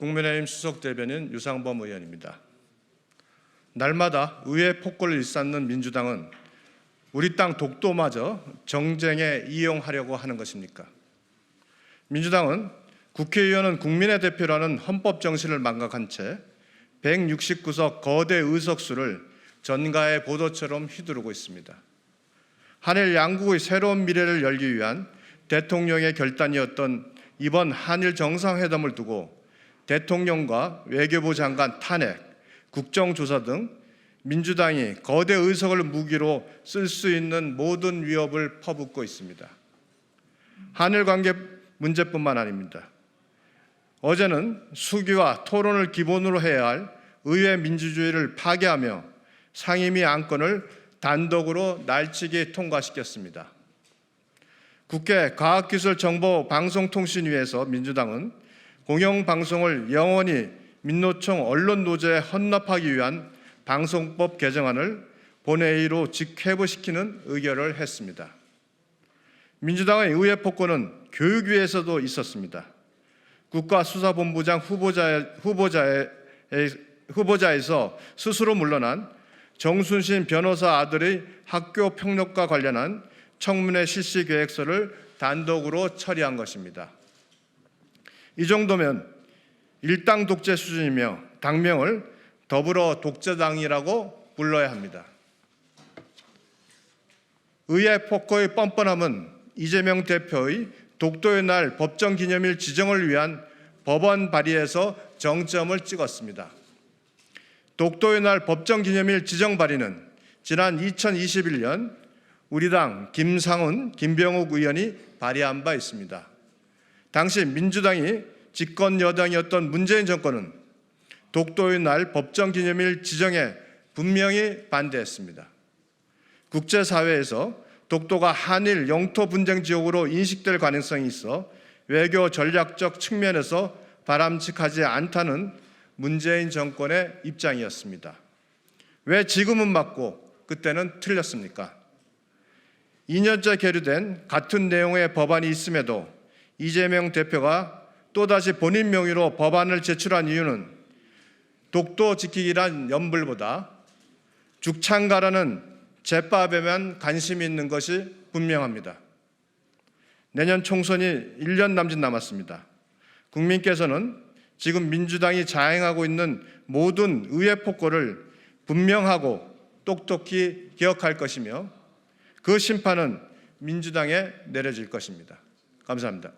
국민의힘 수석 대변인 유상범 의원입니다. 날마다 의회 폭거를 일삼는 민주당은 우리 땅 독도마저 정쟁에 이용하려고 하는 것입니까? 민주당은 국회의원은 국민의 대표라는 헌법 정신을 망각한 채 169석 거대 의석수를 전가의 보도처럼 휘두르고 있습니다. 한일 양국의 새로운 미래를 열기 위한 대통령의 결단이었던 이번 한일 정상회담을 두고 대통령과 외교부 장관 탄핵, 국정조사 등 민주당이 거대 의석을 무기로 쓸 수 있는 모든 위협을 퍼붓고 있습니다. 한일 관계 문제뿐만 아닙니다. 어제는 수기와 토론을 기본으로 해야 할 의회 민주주의를 파괴하며 상임위 안건을 단독으로 날치기 통과시켰습니다. 국회 과학기술정보방송통신위에서 민주당은 공영방송을 영원히 민노총 언론 노조에 헌납하기 위한 방송법 개정안을 본회의로 직회부시키는 의결을 했습니다. 민주당의 의회 폭거는 교육위에서도 있었습니다. 국가수사본부장 후보자, 후보자의, 후보자에서 스스로 물러난 정순신 변호사 아들의 학교 폭력과 관련한 청문회 실시 계획서를 단독으로 처리한 것입니다. 이 정도면 일당 독재 수준이며 당명을 더불어 독재당이라고 불러야 합니다. 의회 폭거의 뻔뻔함은 이재명 대표의 독도의 날 법정 기념일 지정을 위한 법원 발의에서 정점을 찍었습니다. 독도의 날 법정 기념일 지정 발의는 지난 2021년 우리 당 김상훈, 김병욱 의원이 발의한 바 있습니다. 당시 민주당이 집권 여당이었던 문재인 정권은 독도의 날 법정 기념일 지정에 분명히 반대했습니다. 국제사회에서 독도가 한일 영토 분쟁 지역으로 인식될 가능성이 있어 외교 전략적 측면에서 바람직하지 않다는 문재인 정권의 입장이었습니다. 왜 지금은 맞고 그때는 틀렸습니까? 2년째 계류된 같은 내용의 법안이 있음에도 이재명 대표가 또다시 본인 명의로 법안을 제출한 이유는 독도 지키기란 연불보다 죽창가라는 제밥에만 관심이 있는 것이 분명합니다. 내년 총선이 1년 남짓 남았습니다. 국민께서는 지금 민주당이 자행하고 있는 모든 의회 폭거를 분명하고 똑똑히 기억할 것이며 그 심판은 민주당에 내려질 것입니다. 감사합니다.